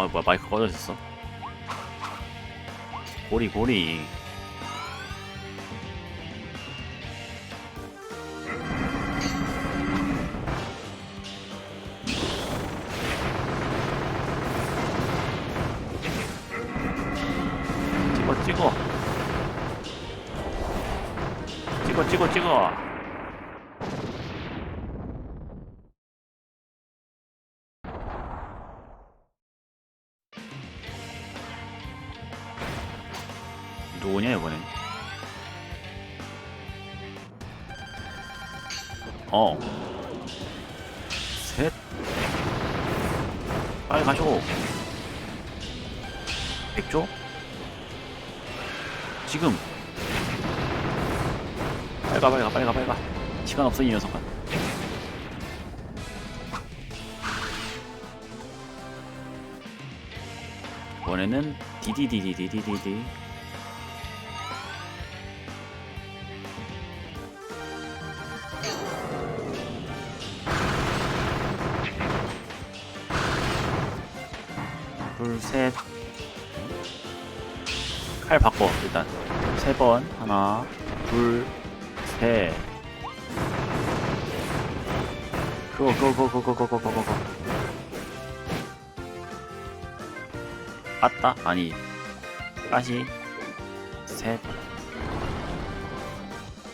아 뭐야 마이크 꺼져있어. 고리 고리 누구냐 이번엔 어. 셋. 빨리 가시고. 백조? 지금. 빨리 가, 빨리 가, 빨리 가, 빨리 가. 시간 없어, 이 녀석아. 이번에는 디디디디디디디디. 둘, 셋. 칼 바꿔, 일단. 세 번. 하나, 둘, 셋. 그거, 그거, 그거, 그거, 그거, 그거, 그거. 맞다? 아니. 다시. 셋.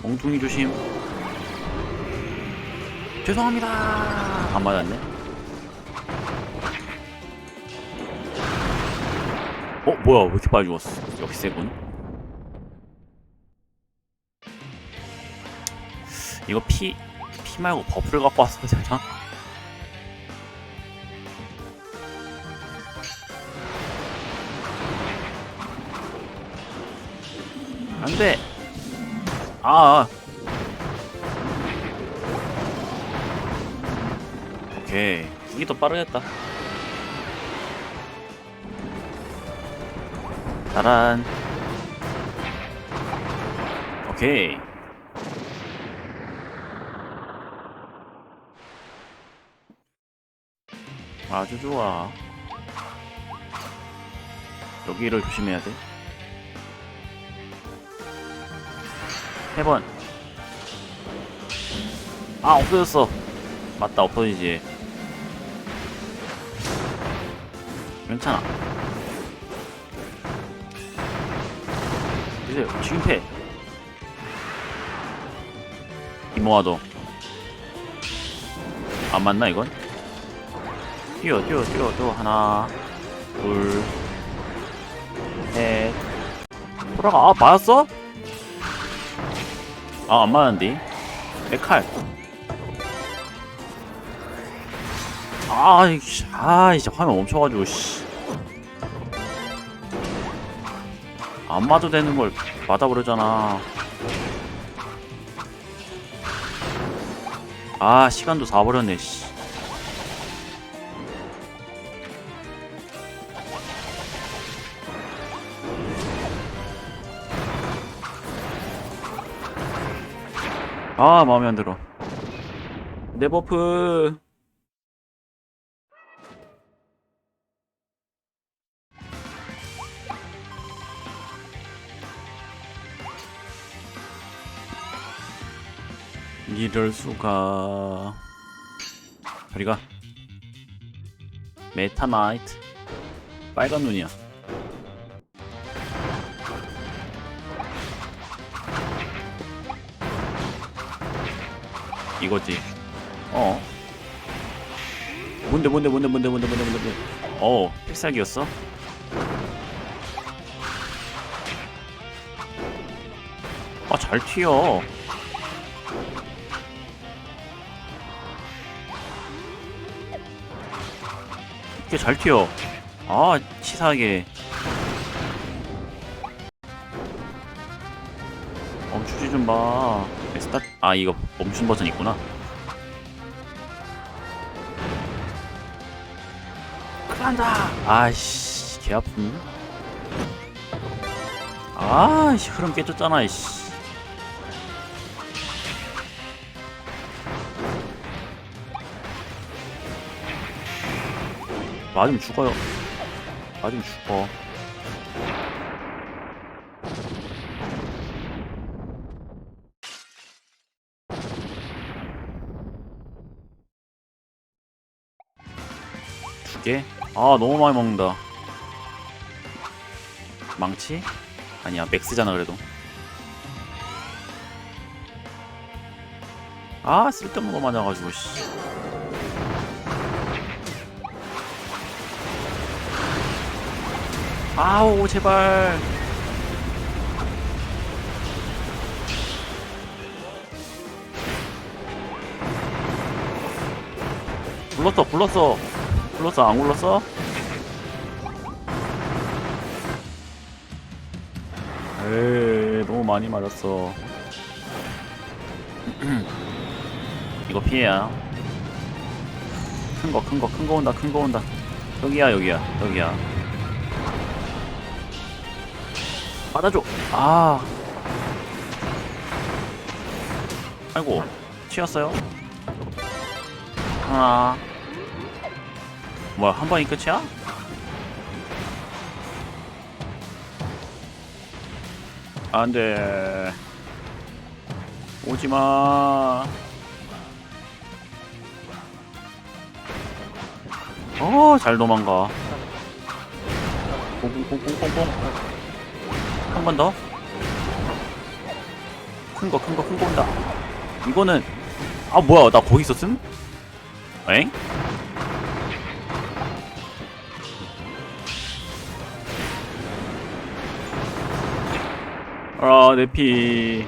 몽둥이 조심. 죄송합니다. 안 맞았네. 어 뭐야 왜 이렇게 빨리 죽었어? 역시 세군. 이거 피, 피 말고 버프를 갖고 왔어야 되나? 안돼. 아, 아. 오케이. 이게 더 빠르겠다 따란. 오케이. 아주 좋아. 여기를 조심해야 돼. 세번. 아 없어졌어. 맞다 없어지지. 괜찮아 이제 지금 패 이모아도. 안 맞나 이건? 뛰어 뛰어 뛰어 뛰어. 하나 둘셋. 돌아가. 아 맞았어? 아 안 맞았는데. 백칼. 아, 아, 이제 화면 멈춰가지고, 씨. 안 맞아도 되는 걸 맞아버렸잖아. 아 시간도 다 버렸네 씨. 아 마음에 안 들어. 내 버프. 이럴 수가. 저리가. 메타나이트. 빨간 눈이야. 이거지. 어. 뭔데 뭔데 뭔데 뭔데 뭔데 뭔데 뭔데. 어 필살기였어? 아 잘 튀어 이렇게 잘 튀어. 아 치사하게. 멈추지 좀봐 스타 아 이거 멈춘 버튼 있구나. 큰일난다! 아이씨 개 아픈 아이씨 흐름 깨졌잖아 이씨 맞으면 죽어요. 맞으면 죽어. 두 개? 아 너무 많이 먹는다. 망치? 아니야 맥스잖아 그래도. 아 쓸데없는 거 맞아가지고 씨 아우 제발. 불렀어 불렀어. 불렀어 안 불렀어? 에이 너무 많이 맞았어. 이거 피해야. 큰 거 큰 거 큰 거 온다 큰 거 온다. 여기야 여기야 여기야 받아줘. 아. 아이고. 튀었어요. 하나. 뭐야? 한 방이 끝이야? 안돼. 오지마. 어 잘 도망가. 뽕뽕뽕뽕뽕뽕 한 번 더. 큰 거, 큰 거, 큰 거 온다. 이거는 아 뭐야 나 거기 있었음? 엥? 아, 내 피.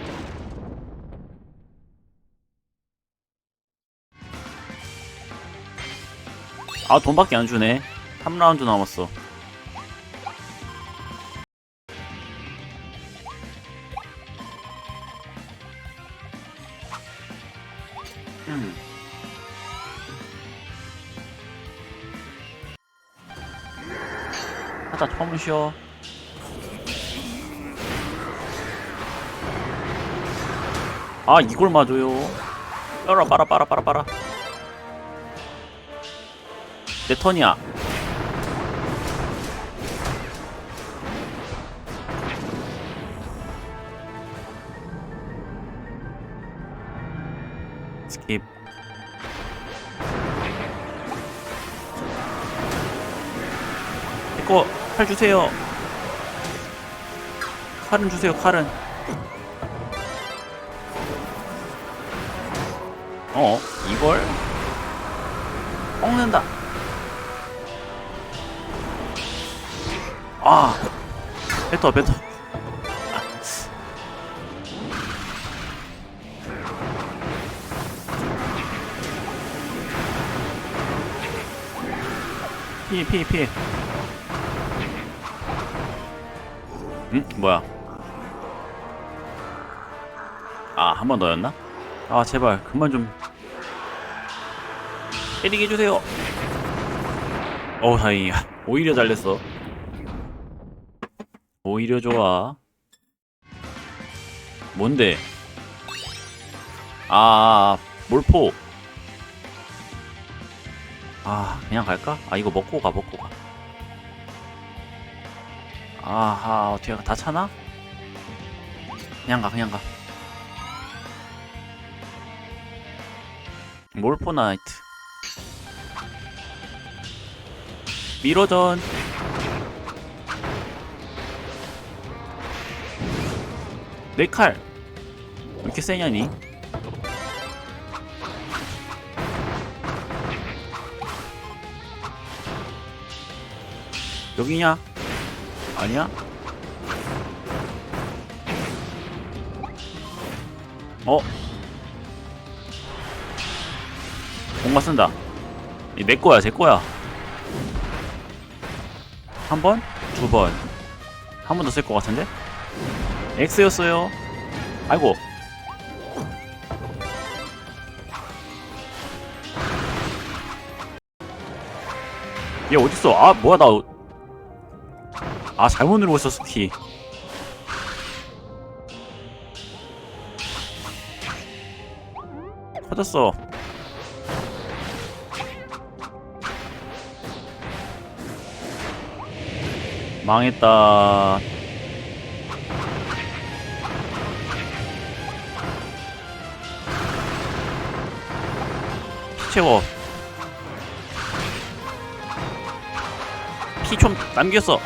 아, 돈밖에 안 주네. 3라운드 남았어. 하다 처음 쉬어. 아 이걸 맞아요. 빨아 빨아 빨아 빨아 빨아. 내 턴이야. 칼 주세요. 칼은 주세요. 칼은. 어 이걸 꺾는다. 아 뱉어 뱉어. 피해 피해 피해 응? 뭐야? 아 한 번 더였나? 아 제발 그만 좀. 때리게 해주세요. 어 다행이야. 오히려 잘 됐어. 오히려 좋아. 뭔데? 아 몰포. 아 그냥 갈까? 아 이거 먹고 가 먹고 가 아하 어떻게 다 차나? 그냥 가 그냥 가 몰포 나이트 미러전 내칼 왜 이렇게 세냐니? 여기냐? 아니야? 어? 뭔가 쓴다. 이내 거야, 제 거야. 한 번? 두 번. 한 번 더 쓸 것 같은데? X였어요. 아이고. 얘 어딨어? 아, 뭐야, 나. 어- 아, 잘못 누르고 있었어, 키. 터졌어. 망했다. 피 채워. 피 좀 남겼어.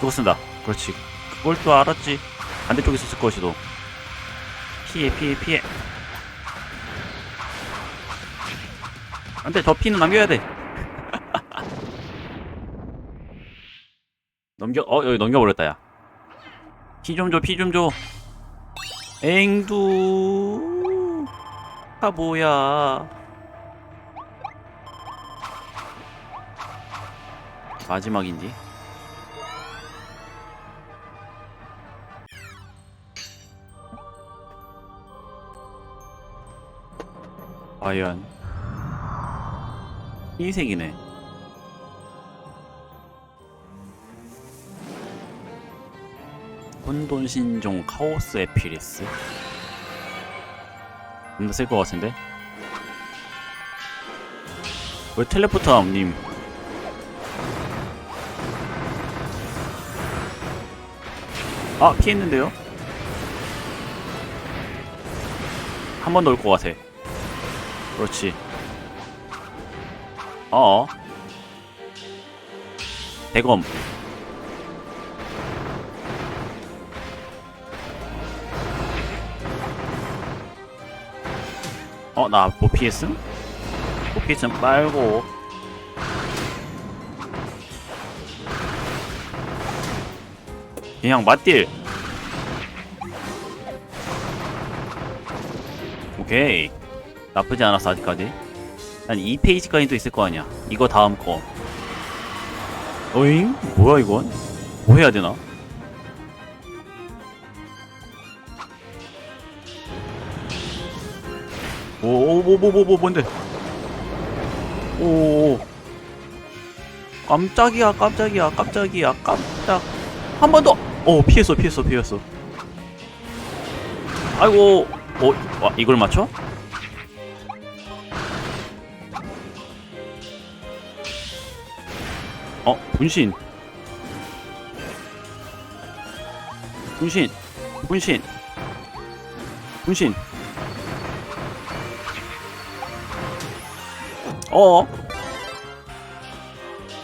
그거 쓴다. 그렇지. 그걸 또 알았지. 반대쪽에 있었을 것이도. 피해, 피해, 피해. 안 돼, 저 피는 남겨야 돼. 넘겨, 어, 여기 넘겨버렸다, 야. 피 좀 줘, 피 좀 줘. 앵두. 아, 뭐야. 마지막인지. 과연 흰색이네. 혼돈신종 카오스 에피리스. 겁나 쓸것 같은데? 왜 텔레포터 님아 피했는데요? 한 번 더 올 것 같아. 그렇지. 어. 대검. 어, 나 못 피했음? 못 피했음 빨고. 그냥 맞딜. 오케이. 나쁘지 않았어, 아직까지. 한 2페이지까지도 있을 거 아니야. 이거 다음 거. 어잉? 뭐야, 이건? 뭐 해야 되나? 오, 오, 뭐, 뭐, 뭐, 뭐, 뭔데? 오, 오, 오. 깜짝이야, 깜짝이야, 깜짝이야, 깜짝. 한 번 더! 오, 피했어, 피했어, 피했어. 아이고, 어, 와, 이걸 맞춰? 분신. 분신. 분신. 분신. 어.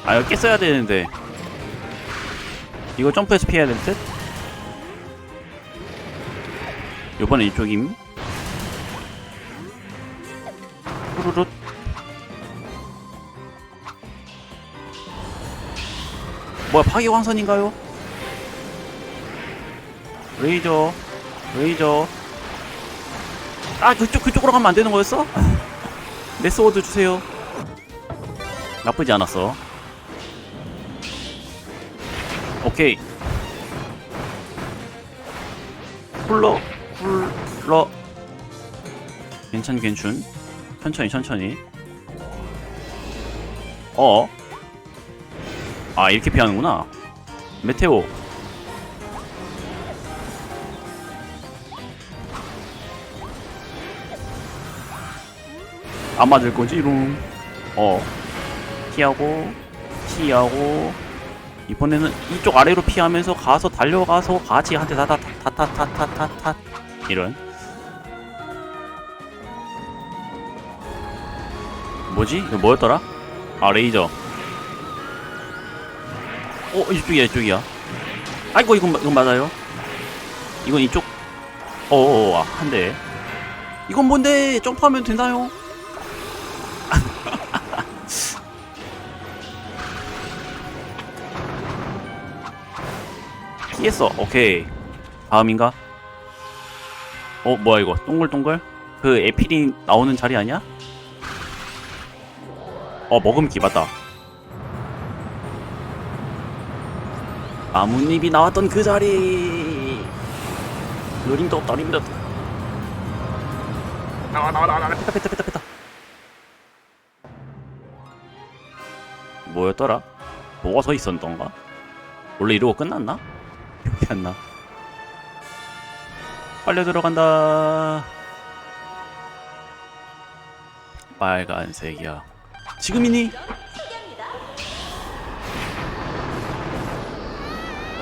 아, 이거 깼어야 되는데. 이거 점프해서 피해야 될 듯? 요번에 이쪽임. 후루룩. 뭐야 파괴 광선인가요? 레이저 레이저. 아 그쪽 그쪽으로 가면 안 되는 거였어? 내 소드 주세요. 나쁘지 않았어. 오케이. 쿨러 쿨러. 괜찮 괜춘. 천천히 천천히. 어 아 이렇게 피하는구나 메테오 안 맞을 거지롱. 어. 피하고, 피하고. 이번에는 이쪽 아래로 피하면서 가서 달려가서 같이 한테 다다타타타타타타 이런. 뭐지? 이거 뭐였더라? 아 레이저. 어 이쪽이야 이쪽이야. 아이고 이건 마- 이건 맞아요. 이건 이쪽. 어어어 아, 한 대. 이건 뭔데? 점프하면 되나요? 피했어. 오케이. 다음인가? 어 뭐야 이거? 동글동글? 그 에필이 나오는 자리 아니야? 어 먹음기 맞다. 나뭇잎이 나왔던 그 자리. 느림도 떨림도. 나와 나와 나와 나와. 뺐다 뺐다 뺐다 뺐다. 뭐였더라? 뭐가 서 있었던가? 원래 이러고 끝났나? 기억이 안 나. 빨려 들어간다. 빨간색이야. 지금이니?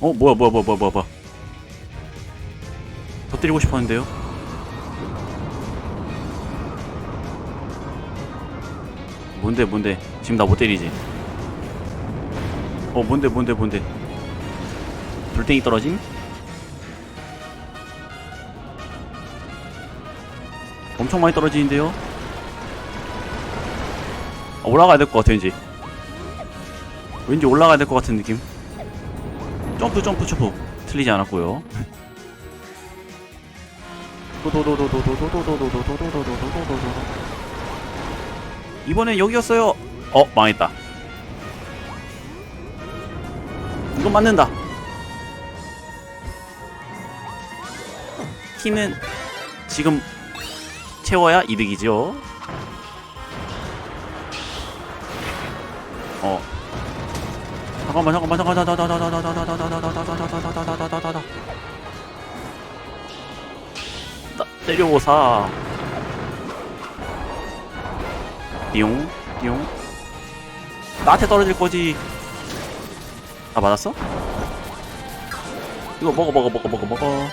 어 뭐야 뭐야 뭐야 뭐야 뭐야 때리고 싶었는데요? 뭔데 뭔데? 지금 나 못 때리지? 어 뭔데 뭔데 뭔데? 불땡이 떨어짐? 엄청 많이 떨어지는데요? 아, 올라가야 될 것 같아 왠지. 왠지 올라가야 될 것 같은 느낌 점프 점프 점프. 틀리지 않았고요. 이번엔 여기였어요. 어 망했다. 이건 맞는다. 키는 지금 채워야 이득이죠. 어. 잠깐만 잠깐만 잠깐만 잠깐만 때려오사 띠용 띠용 나한테 떨어질거지 아 맞았어? 이거 먹어 먹어 먹어 먹어 먹어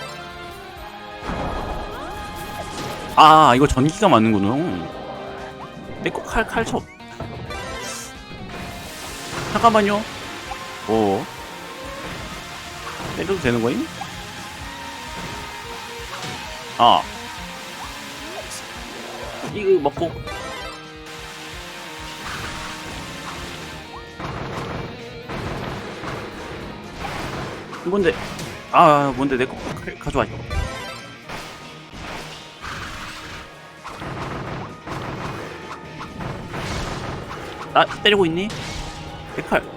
아 이거 전기가 맞는구나 내꺼 칼 칼쳐 잠깐만요 오 때려도 되는 거임? 아 이거 먹고 뭔데? 아, 뭔데 내거 가져와 이거. 나 때리고 있니? 내 칼.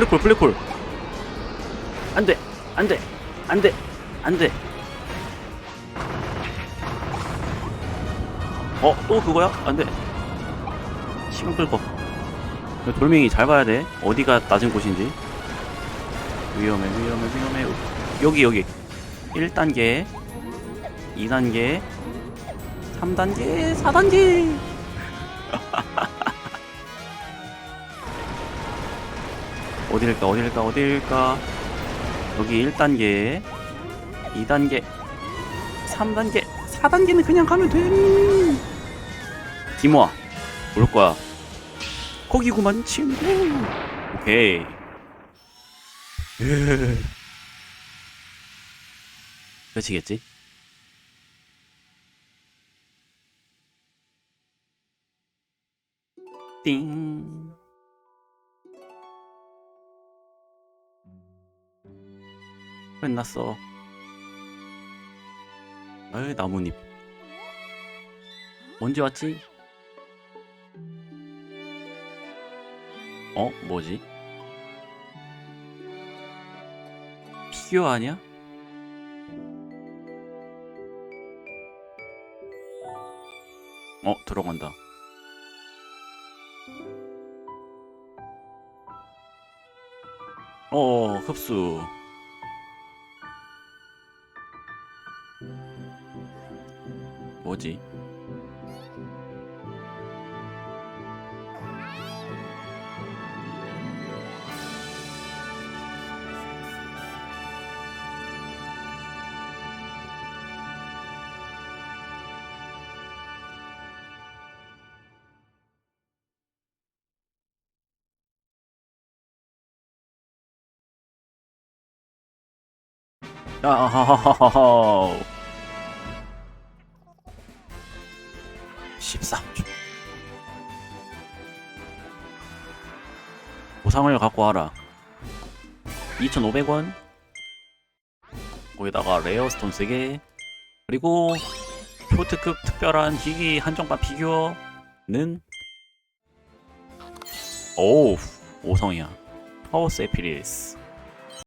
블랙홀, 블랙홀. 안 돼, 안 돼, 안 돼, 안 돼. 어, 또 그거야? 안 돼. 시간 끌고. 돌멩이 잘 봐야 돼. 어디가 낮은 곳인지. 위험해, 위험해, 위험해. 여기, 여기. 1단계, 2단계, 3단계, 4단계. 어딜까, 어딜까, 어딜까. 여기 1단계, 2단계, 3단계, 4단계는 그냥 가면 돼. 디모아, 올 거야. 거기구만 친구 오케이 끝이겠지? 띵 끝났어 아유 나뭇잎 언제 왔지? 어? 뭐지? 피규어 아니야? 어 들어간다 어 흡수 뭐지? 아 13초 보상을 갖고 와라. 2,500원. 거기다가 레어 스톤 3개. 그리고 표트급 특별한 희귀 한정판 피규어는 오우 5성이야. 파워스 에피리스